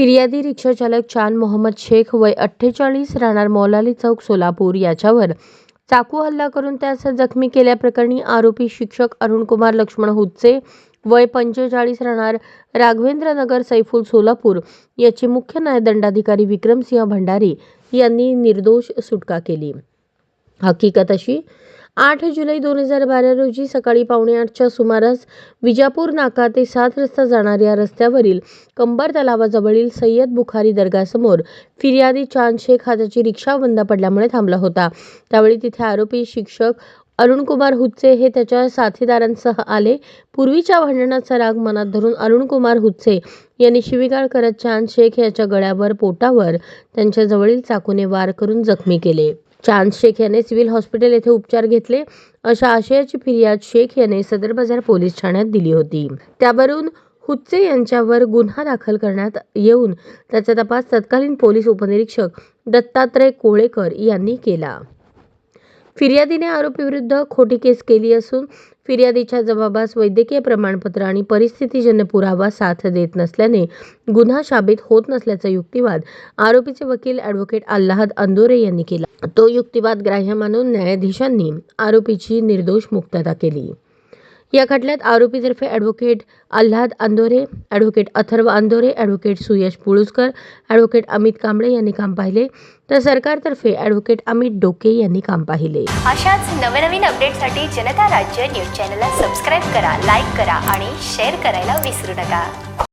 फिर्यादी रिक्षाचालक चान मोहम्मद शेख वय अठ्ठेचाळीस राहणार मौलाली चौक सोलापूर. याच्यावर चाकू हल्ला करून त्यास जखमी केल्याप्रकरणी आरोपी शिक्षक अरुणकुमार लक्ष्मण हुच्चे वय पंचेचाळीस राहणार राघवेंद्र नगर सैफुल सोलापूर. याची मुख्य न्यायदंडाधिकारी विक्रमसिंह भंडारी यांनी निर्दोष सुटका केली. हकीकत अशी आठ जुलै दोन हजार बारा रोजी सकाळी पावणे आठच्या सुमारास विजापूर नाका ते सात रस्ता जाणाऱ्या रस्त्यावरील कंबर तलावाजवळील सय्यद बुखारी दर्गासमोर फिर्यादी चांद शेख हा त्याची रिक्षा बंद पडल्यामुळे थांबला होता. त्यावेळी तिथे आरोपी शिक्षक अरुणकुमार हुच्चे हे त्याच्या साथीदारांसह आले. पूर्वीच्या भांडणाचा राग मनात धरून अरुणकुमार हुच्चे यांनी शिवीगाळ करत चांद शेख याच्या गळ्यावर पोटावर त्यांच्या जवळील चाकूने वार करून जखमी केले. चांद शेख याने सिव्हिल हॉस्पिटल येथे उपचार घेतले. अशा आशयाची फिर्याद शेख याने सदर बाजार पोलीस ठाण्यात दिली होती. त्यावरून हुच्चे यांच्यावर गुन्हा दाखल करण्यात येऊन त्याचा तपास तत्कालीन पोलीस उपनिरीक्षक दत्तात्रय कोळेकर यांनी केला. फिर्यादीने आरोपीविरुद्ध खोटी केस केली असून फिर्यादीच्या जबाबास वैद्यकीय प्रमाणपत्र आणि परिस्थितीजन्य पुरावा साथ देत नसल्याने गुन्हा साबित होत नसल्याचा युक्तिवाद आरोपीचे वकील ॲडव्होकेट अल्लाहद अंदोरे यांनी केला. तो युक्तिवाद ग्राह्य मानून न्यायाधीशांनी आरोपीची निर्दोष मुक्तता केली. या खटल्यात आरोपीतर्फे advocate Alhad Andore advocate Atharva Andore advocate Suyash Puluskar advocate Amit Kamble यांनी काम पाहिले. तर सरकारतर्फे ॲडव्होकेट अमित डोके यांनी काम पाहिले. अशाच नवनवीन अपडेटसाठी जनता राज्य न्यूज चॅनलला सबस्क्राईब करा लाईक करा आणि शेअर करायला विसरू नका.